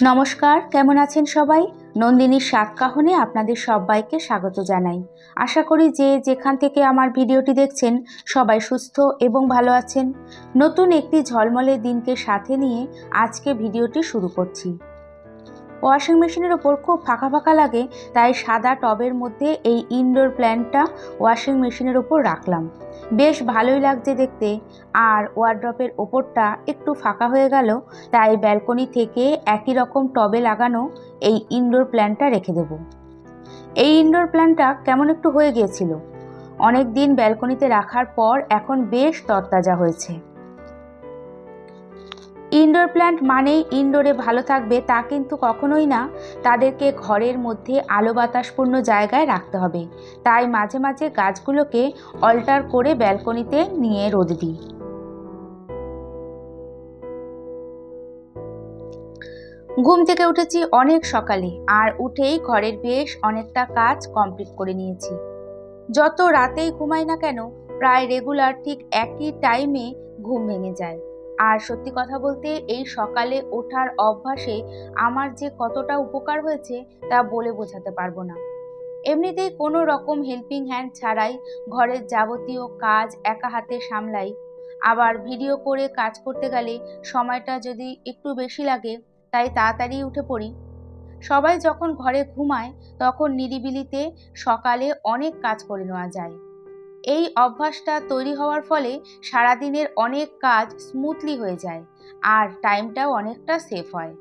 নমস্কার, কেমন আছেন সবাই? নন্দিনীর সাতকাহনে আপনাদের সবাইকে স্বাগত জানাই। আশা করি যে যেখান থেকে আমার ভিডিওটি দেখছেন, সবাই সুস্থ এবং ভালো আছেন। নতুন একটি ঝলমলে দিনকে সাথে নিয়ে আজকে ভিডিওটি শুরু করছি। ওয়াশিং মেশিনের ওপর খুব ফাঁকা ফাঁকা লাগে, তাই সাদা টবের মধ্যে এই ইনডোর প্ল্যান্টটা ওয়াশিং মেশিনের ওপর রাখলাম। বেশ ভালোই লাগছে দেখতে। আর ওয়ার্ড্রপের ওপরটা একটু ফাঁকা হয়ে গেল, তাই ব্যালকনি থেকে একই রকম টবে লাগানো এই ইনডোর প্ল্যান্টটা রেখে দেব। এই ইনডোর প্ল্যান্টটা কেমন একটু হয়ে গিয়েছিল। অনেক দিন ব্যালকনিতে রাখার পর এখন বেশ তরতাজা হয়েছে। ইনডোর প্ল্যান্ট মানেই ইনডোরে ভালো থাকবে তা কিন্তু কখনোই না। তাদেরকে ঘরের মধ্যে আলো বাতাসপূর্ণ জায়গায় রাখতে হবে। তাই মাঝে মাঝে গাছগুলোকে অল্টার করে ব্যালকনিতে নিয়ে রোদ দিই। ঘুম থেকে উঠেছি অনেক সকালে আর উঠেই ঘরের বেশ অনেকটা কাজ কমপ্লিট করে নিয়েছি। যত রাতেই ঘুমাই না কেন, প্রায় রেগুলার ঠিক একই টাইমে ঘুম ভেঙে যায়। আর সত্যি কথা বলতে এই সকালে ওঠার অভ্যাসে আমার যে কতটা উপকার হয়েছে তা বলে বোঝাতে পারব না। এমনিতেই কোনো রকম হেল্পিং হ্যান্ড ছাড়াই ঘরের যাবতীয় কাজ একা হাতে সামলাই। আবার ভিডিও করে কাজ করতে গেলে সময়টা যদি একটু বেশি লাগে, তাই তাড়াতাড়ি উঠে পড়ি। সবাই যখন ঘরে ঘুমায়, তখন নিরিবিলিতে সকালে অনেক কাজ করে নেওয়া যায়। এই অভ্যাসটা তৈরি হওয়ার ফলে সারাদিনের অনেক কাজ স্মুথলি হয়ে যায় আর টাইমটাও অনেকটা সেফ হয়।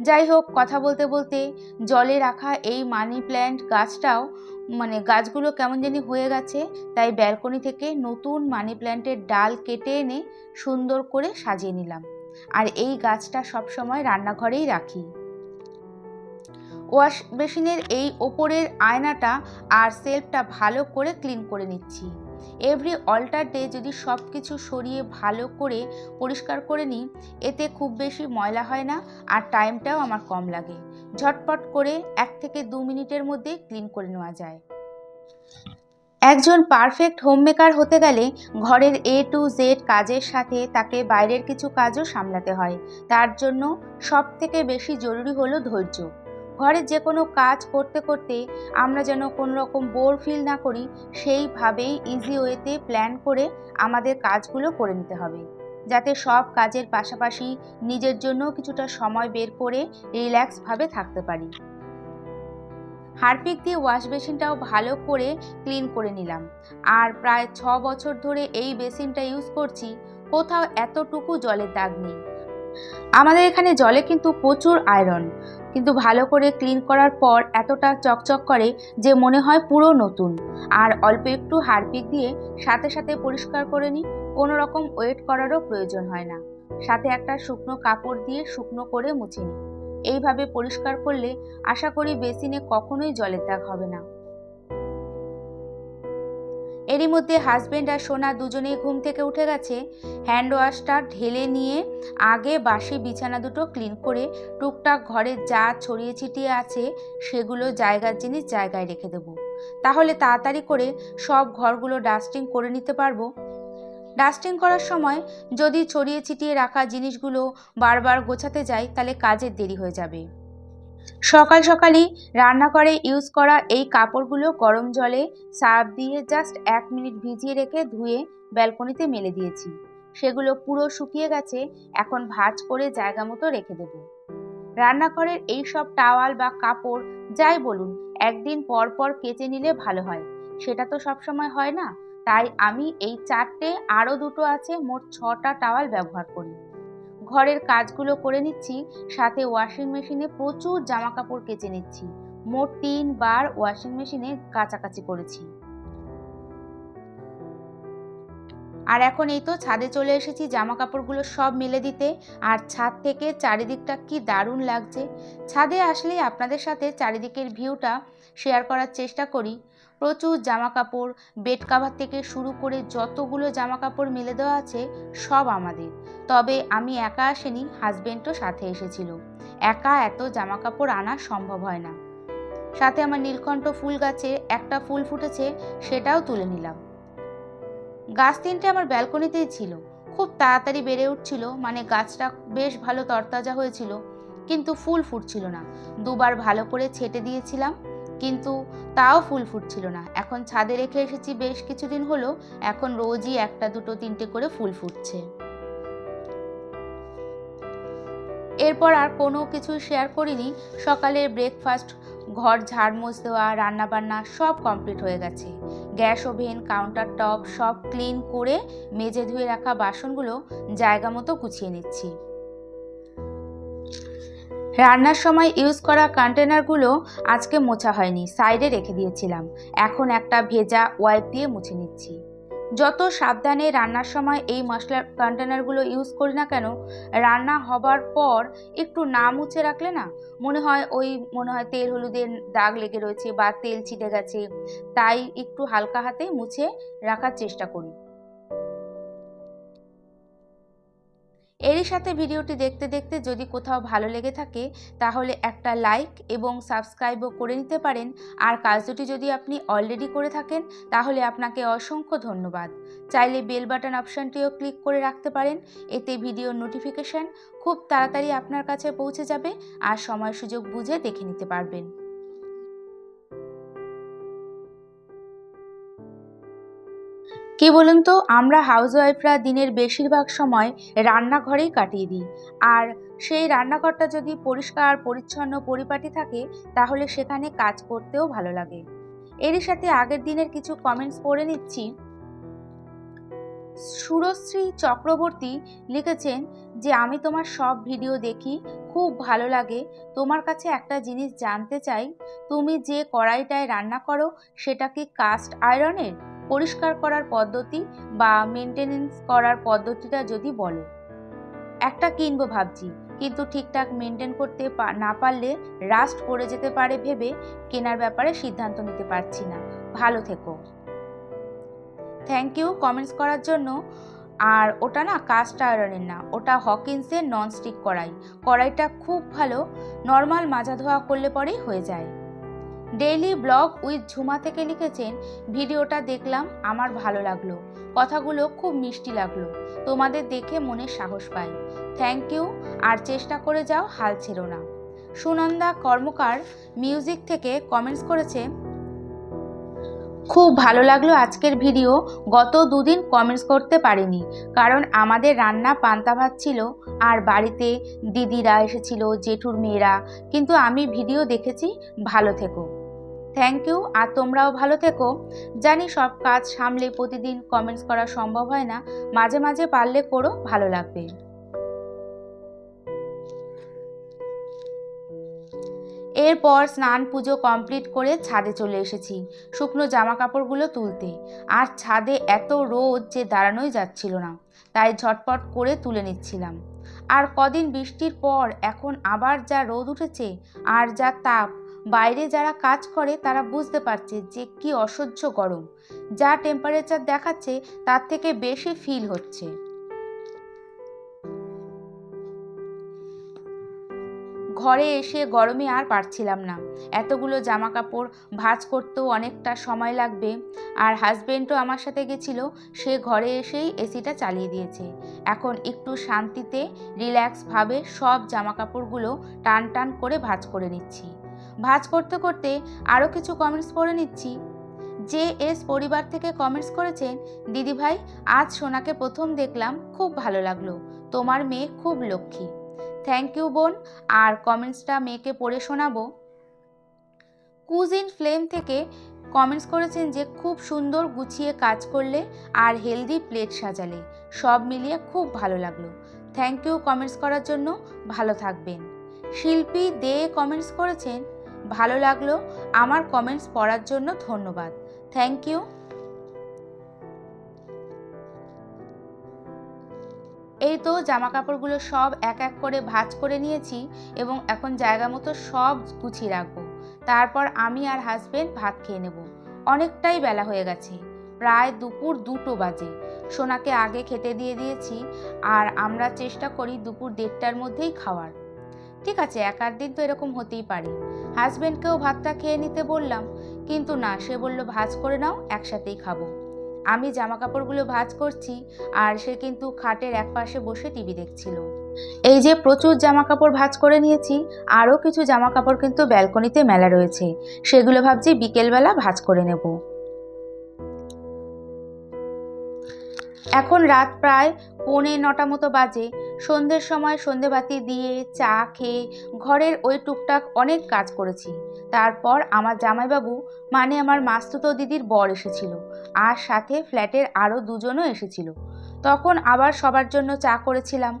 যাই হোক, কথা বলতে বলতে জলে রাখা এই মানি প্ল্যান্ট গাছটাও মানে গাছগুলো কেমন জানি হয়ে গেছে, তাই ব্যালকনি থেকে নতুন মানি প্ল্যান্টের ডাল কেটে এনে সুন্দর করে সাজিয়ে নিলাম। আর এই গাছটা সবসময় রান্নাঘরেই রাখি। ওয়াশ বেসিনের এই ওপরের আয়নাটা আর সেলফটা ভালো করে ক্লিন করে নিচ্ছি। এভরি অল্টার ডে যদি সব কিছু সরিয়ে ভালো করে পরিষ্কার করে নিই, এতে খুব বেশি ময়লা হয় না আর টাইমটাও আমার কম লাগে। ঝটপট করে এক থেকে দু মিনিটের মধ্যে ক্লিন করে নেওয়া যায়। একজন পারফেক্ট হোমমেকার হতে গেলে ঘরের এ টু জেড কাজের সাথে তাকে বাইরের কিছু কাজও সামলাতে হয়। তার জন্য সব থেকে বেশি জরুরি হলো ধৈর্য। ঘরের যে কোনো কাজ করতে করতে আমরা যেন কোনো রকম বোর ফিল না করি, সেইভাবেই ইজি ওয়েতে প্ল্যান করে আমাদের কাজগুলো করে নিতে হবে। যাতে সব কাজের পাশাপাশি নিজের জন্য কিছুটা সময় বের করে রিল্যাক্সভাবে থাকতে পারি। হারপিক দিয়ে ওয়াশ বেসিনটাও ভালো করে ক্লিন করে নিলাম। আর প্রায় ছ বছর ধরে এই বেসিনটা ইউজ করছি, কোথাও এতটুকু জলের দাগ নেই। আমাদের এখানে জলে কিন্তু প্রচুর আয়রন কিন্তু ভালো করে ক্লিন করার পর এতটা চকচক করে যে মনে হয় পুরো নতুন। আর অল্প একটু হারপিক দিয়ে সাথে সাথে পরিষ্কার করে নিই, কোনো রকম ওয়েট করারও প্রয়োজন হয় না। সাথে একটা শুকনো কাপড় দিয়ে শুকনো করে মুছে নিই। এইভাবে পরিষ্কার করলে আশা করি বেসিনে কখনোই জলের দাগ হবে না। এরই মধ্যে হাজবেন্ড আর সোনা দুজনেই ঘুম থেকে উঠে গেছে। হ্যান্ড ওয়াশটা ঢেলে নিয়ে আগে বাসি বিছানা দুটো ক্লিন করে টুকটাক ঘরে যা ছড়িয়ে ছিটিয়ে আছে সেগুলো জায়গার জিনিস জায়গায় রেখে দেবো। তাহলে তাড়াতাড়ি করে সব ঘরগুলো ডাস্টিং করে নিতে পারব। ডাস্টিং করার সময় যদি ছড়িয়ে ছিটিয়ে রাখা জিনিসগুলো বারবার গোছাতে যাই, তাহলে কাজের দেরি হয়ে যাবে। সকাল সকালই রান্নাঘরে ইউজ করা এই কাপড়গুলো গরম জলে সার্ফ দিয়ে জাস্ট এক মিনিট ভিজিয়ে রেখে ধুয়ে ব্যালকনিতে মেলে দিয়েছি। সেগুলো পুরো শুকিয়ে গেছে, এখন ভাজ করে জায়গা মতো রেখে দেব। রান্নাঘরের এই সব টাওয়াল বা কাপড়, যাই বলুন, একদিন পর পর কেচে নিলে ভালো হয়। সেটা তো সবসময় হয় না। তাই আমি এই চারটে আরও দুটো আছে, মোট ছটা টাওয়াল ব্যবহার করি। ঘরের কাজগুলো করে নিচ্ছি, সাথে ওয়াশিং মেশিনে প্রচুর জামা কাপড় কেচে নিচ্ছি। মোট তিনবার ওয়াশিং মেশিনে কাচাকাচি করেছি। আর এখন এই তো ছাদে চলে এসেছি জামা কাপড়গুলো সব মেলে দিতে। আর ছাদ থেকে চারিদিকটা কি দারুণ লাগছে। ছাদে আসলেই আপনাদের সাথে চারিদিকের ভিউটা শেয়ার করার চেষ্টা করি। প্রচুর জামা কাপড় বেড কাভার থেকে শুরু করে যতগুলো জামা কাপড় মেলে দেওয়া আছে, সব আমাদের। তবে আমি একা আসেনি হাজবেন্ডও সাথে এসেছিল। একা এত জামা কাপড় আনা সম্ভব হয় না। সাথে আমার নীলকণ্ঠ ফুল গাছে একটা ফুল ফুটেছে, সেটাও তুলে নিলাম। গাছ তিনটে আমার ব্যালকনিতেই ছিল। খুব তাড়াতাড়ি বেড়ে উঠছিল মানে গাছটা বেশ ভালো তরতাজা হয়েছিল, কিন্তু ফুল ফুটছিল না। দুবার ভালো করে ছেটে দিয়েছিলাম কিন্তু তাও ফুল ফুটছিল না। এখন ছাদে রেখে এসেছি বেশ কিছুদিন হলো, এখন রোজই একটা, দুটো, তিনটে করে ফুল ফুটছে। এরপর আর কোনো কিছু শেয়ার করিনি। সকালের ব্রেকফাস্ট ঘর ঝাড়মোছ দেওয়া, রান্নাবান্না সব কমপ্লিট হয়ে গেছে। গ্যাস ওভেন কাউন্টার টপ সব ক্লিন করে মেজে ধুয়ে রাখা বাসনগুলো জায়গা মতো গুছিয়ে নিচ্ছি। রান্নার সময় ইউজ করা কন্টেনারগুলো আজকে মোছা হয়নি সাইডে রেখে দিয়েছিলাম। এখন একটা ভেজা ওয়াইপ দিয়ে মুছে নিচ্ছি। যত সাবধানে রান্নার সময় এই মশলার কন্টেনারগুলো ইউজ করি না কেন, রান্না হবার পর একটু না মুছে রাখলে না মনে হয় ওই, মনে হয় তেল হলুদের দাগ লেগে রয়েছে বা তেল ছিটে গেছে, তাই একটু হালকা হাতে মুছে রাখার চেষ্টা করি। এরই সাথে ভিডিওটি দেখতে দেখতে যদি কোথাও ভালো লেগে থাকে, তাহলে একটা লাইক এবং সাবস্ক্রাইবও করে নিতে পারেন। আর কাজ দুটি যদি আপনি অলরেডি করে থাকেন, তাহলে আপনাকে অসংখ্য ধন্যবাদ। চাইলে বেল বাটন অপশানটিও ক্লিক করে রাখতে পারেন। এতে ভিডিওর নোটিফিকেশান খুব তাড়াতাড়ি আপনার কাছে পৌঁছে যাবে আর সময় সুযোগ বুঝে দেখে নিতে পারবেন। কি বলুন তো, আমরা হাউসওয়াইফরা দিনের বেশিরভাগ সময় রান্নাঘরেই কাটিয়ে দিই। আর সেই রান্নাঘরটা যদি পরিষ্কার, পরিচ্ছন্ন, পরিপাটি থাকে, তাহলে সেখানে কাজ করতেও ভালো লাগে। এরই সাথে আগের দিনের কিছু কমেন্টস পড়ে নিচ্ছি। সুরশ্রী চক্রবর্তী লিখেছেন যে, আমি তোমার সব ভিডিও দেখি, খুব ভালো লাগে। তোমার কাছে একটা জিনিস জানতে চাই। তুমি যে কড়াইটায় রান্না করো, সেটা কি কাস্ট আয়রনের পরিষ্কার করার পদ্ধতি বা মেনটেনেন্স করার পদ্ধতিটা যদি বলো। একটা কিনবো ভাবছি, কিন্তু ঠিকঠাক মেনটেন করতে না পারলে রাস্ট পড়ে যেতে পারে ভেবে কেনার ব্যাপারে সিদ্ধান্ত নিতে পারছি না। ভালো থেকো। থ্যাংক ইউ কমেন্টস করার জন্য। আর ওটা না কাস্ট আয়রনের না, ওটা হকিন্সের ননস্টিক কড়াই। কড়াইটা খুব ভালো নর্মাল মাজা ধোয়া করলে পরেই হয়ে যায়। ডেইলি ব্লগ উইথ ঝুমা থেকে লিখেছেন, ভিডিওটা দেখলাম, আমার ভালো লাগল। কথাগুলো খুব মিষ্টি লাগল। তোমাদের দেখে মনে সাহস পাই। থ্যাংক ইউ আর চেষ্টা করে যাও, হাল ছেড়ো না। সুনন্দা কর্মকার মিউজিক থেকে কমেন্টস করেছে, খুব ভালো লাগল আজকের ভিডিও। গত দুদিন কমেন্টস করতে পারিনি। কারণ আমাদের রান্না পান্তা ভাত ছিল, আর বাড়িতে দিদিরা এসেছিল, জেঠুর মেয়েরা। কিন্তু আমি ভিডিও দেখেছি, ভালো থেকো। থ্যাংক ইউ আর তোমরাও ভালো থেকো। জানি সব কাজ সামলে প্রতিদিন কমেন্টস করা সম্ভব হয় না। মাঝে মাঝে পারলে করো, ভালো লাগবে। এরপর স্নান পুজো কমপ্লিট করে ছাদে চলে এসেছি, শুকনো জামা কাপড়গুলো তুলতে। আর ছাদে এত রোদ যে দাঁড়ানোই যাচ্ছিল না, তাই ঝটপট করে তুলে নিচ্ছিলাম। আর কদিন বৃষ্টির পর এখন আবার যা রোদ উঠেছে, আর যা তাপ বাইরে যারা কাজ করে, তারা বুঝতে পারছে যে কি অসহ্য গরম। যা টেম্পারেচার দেখাচ্ছে, তার থেকে বেশি ফিল হচ্ছে। ঘরে এসে গরমে আর পারছিলাম না। এতগুলো জামা কাপড় ভাঁজ করতেও অনেকটা সময় লাগবে। আর হাজবেন্ডও আমার সাথে গেছিল, সে ঘরে এসেই এসিটা চালিয়ে দিয়েছে। এখন একটু শান্তিতে রিল্যাক্সভাবে সব জামা কাপড়গুলো টান টান করে ভাঁজ করে নিচ্ছি। ভাজ করতে করতে আরও কিছু কমেন্টস পড়ে নিচ্ছি। যে এস পরিবার থেকে কমেন্টস করেছেন, দিদিভাই, আজ সোনাকে প্রথম দেখলাম, খুব ভালো লাগল। তোমার মেয়ে খুব লক্ষ্মী। থ্যাংক ইউ বোন, আর কমেন্টসটা মেয়েকে পড়ে শোনাবো। কুজিন ফ্লেম থেকে কমেন্টস করেছেন যে, খুব সুন্দর গুছিয়ে কাজ করলে আর হেলদি প্লেট সাজালে। সব মিলিয়ে খুব ভালো লাগল। থ্যাংক ইউ কমেন্টস করার জন্য ভালো থাকবেন। শিল্পী দে কমেন্টস করেছেন ভালো লাগল। আমার কমেন্টস পড়ার জন্য ধন্যবাদ। থ্যাংক ইউ এই তো জামা কাপড়গুলো সব এক এক করে ভাঁজ করে নিয়েছি এবং এখন জায়গা মতো সব গুছিয়ে রাখব। তারপর আমি আর হাজবেন্ড ভাত খেয়ে নেব। অনেকটাই বেলা হয়ে গেছে। প্রায় দুপুর দুটো বাজে। সোনাকে আগে খেতে দিয়ে দিয়েছি আর আমরা চেষ্টা করি দুপুর দেড়টার মধ্যেই খাওয়ার। ঠিক আছে, এক আধ দিন তো এরকম হতেই পারে। হাজব্যান্ডকেও ভাতটা খেয়ে নিতে বললাম, কিন্তু না, সে বলল, ভাজ করে নাও, একসাথেই খাব। আমি জামা কাপড়গুলো ভাজ করছি, আর সে কিন্তু খাটের এক পাশে বসে টিভি দেখছিল। এই যে প্রচুর জামা কাপড় ভাজ করে নিয়েছি, আরও কিছু জামা কাপড় কিন্তু ব্যালকনিতে মেলা রয়েছে। সেগুলো ভাবছি বিকেলবেলা ভাজ করে নেব। এখন রাত প্রায় পৌনে নটা মতো বাজে। সন্ধ্যের সময় সন্ধেবাতি দিয়ে চা খেয়ে ঘরের ওই টুকটাক অনেক কাজ করেছি। তারপর আমার জামাইবাবু মানে আমার মাস্তুতো দিদির বর এসেছিল আর সাথে ফ্ল্যাটের আরও দুজনও এসেছিল। তখন আবার সবার জন্য চা করেছিলাম।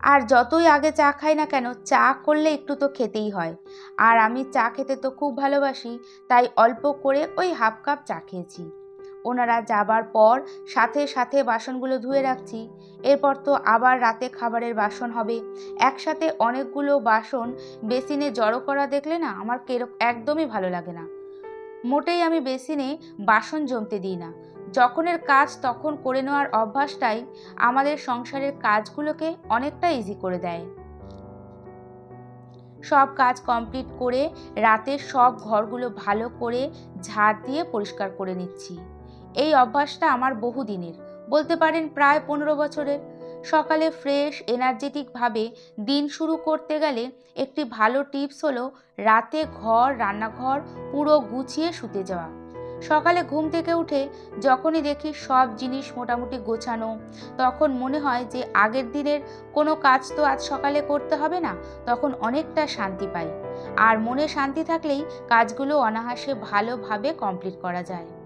আর যতই আগে চা খাই না কেন, চা করলে একটু তো খেতেই হয়। আর আমি চা খেতে তো খুব ভালোবাসি, তাই অল্প করে ওই হাফ কাপ চা খেয়েছি। ওনারা যাবার পর সাথে সাথে বাসনগুলো ধুয়ে রাখছি। এরপর তো আবার রাতে খাবারের বাসন হবে। একসাথে অনেকগুলো বাসন বেসিনে জড়ো করা দেখলে না আমার কেরক একদমই ভালো লাগে না। মোটেই আমি বেসিনে বাসন জমতে দিই না। যখনের কাজ তখন করে নেওয়ার অভ্যাসটাই আমাদের সংসারের কাজগুলোকে অনেকটা ইজি করে দেয়। সব কাজ কমপ্লিট করে রাতে সব ঘরগুলো ভালো করে ঝাড় দিয়ে পরিষ্কার করে নিচ্ছি। এই অভ্যাসটা আমার বহুদিনের। বলতে পারেন প্রায় পনেরো বছরের। সকালে ফ্রেশ এনার্জেটিকভাবে দিন শুরু করতে গেলে একটি ভালো টিপস হলো রাতে ঘর, রান্নাঘর পুরো গুছিয়ে শুতে যাওয়া। সকালে ঘুম থেকে উঠে যখনই দেখি সব জিনিস মোটামুটি গোছানো, তখন মনে হয় যে আগের দিনের কোনো কাজ তো আজ সকালে করতে হবে না, তখন অনেকটা শান্তি পাই। আর মনে শান্তি থাকলেই কাজগুলো অনায়াসে ভালোভাবে কমপ্লিট করা যায়।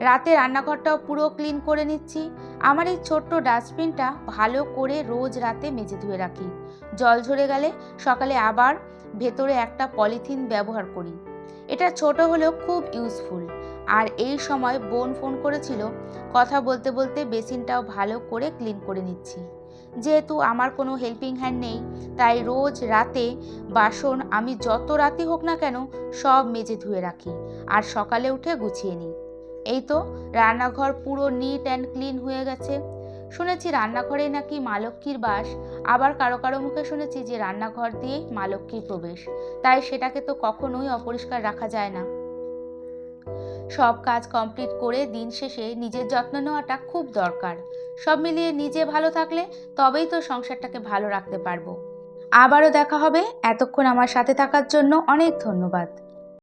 রাতে রান্নাঘরটাও পুরো ক্লিন করে নিচ্ছি। আমার এই ছোট্ট ডাস্টবিনটা ভালো করে রোজ রাতে মেজে ধুয়ে রাখি। জল ঝরে গেলে সকালে আবার ভেতরে একটা পলিথিন ব্যবহার করি। এটা ছোট হলেও খুব ইউজফুল আর এই সময় বোন ফোন করেছিল, কথা বলতে বলতে বেসিনটাও ভালো করে ক্লিন করে নিচ্ছি। যেহেতু আমার কোনো হেল্পিং হ্যান্ড নেই, তাই রোজ রাতে বাসন আমি যত রাতি হোক না কেন সব মেজে ধুয়ে রাখি। আর সকালে উঠে গুছিয়ে নিই। এই তো, রান্নাঘর পুরো নিট অ্যান্ড ক্লিন হয়ে গেছে। শুনেছি রান্নাঘরে নাকি মা লক্ষ্মীর বাস, আবার কারও কারও মুখে শুনেছি যে রান্নাঘর দিয়েই মা লক্ষ্মীর প্রবেশ। তাই সেটাকে তো কখনোই অপরিষ্কার রাখা যায় না। সব কাজ কমপ্লিট করে দিন শেষে নিজের যত্ন নেওয়াটা খুব দরকার। সব মিলিয়ে নিজে ভালো থাকলে তবেই তো সংসারটাকে ভালো রাখতে পারব। আবারও দেখা হবে। এতক্ষণ আমার সাথে থাকার জন্য অনেক ধন্যবাদ।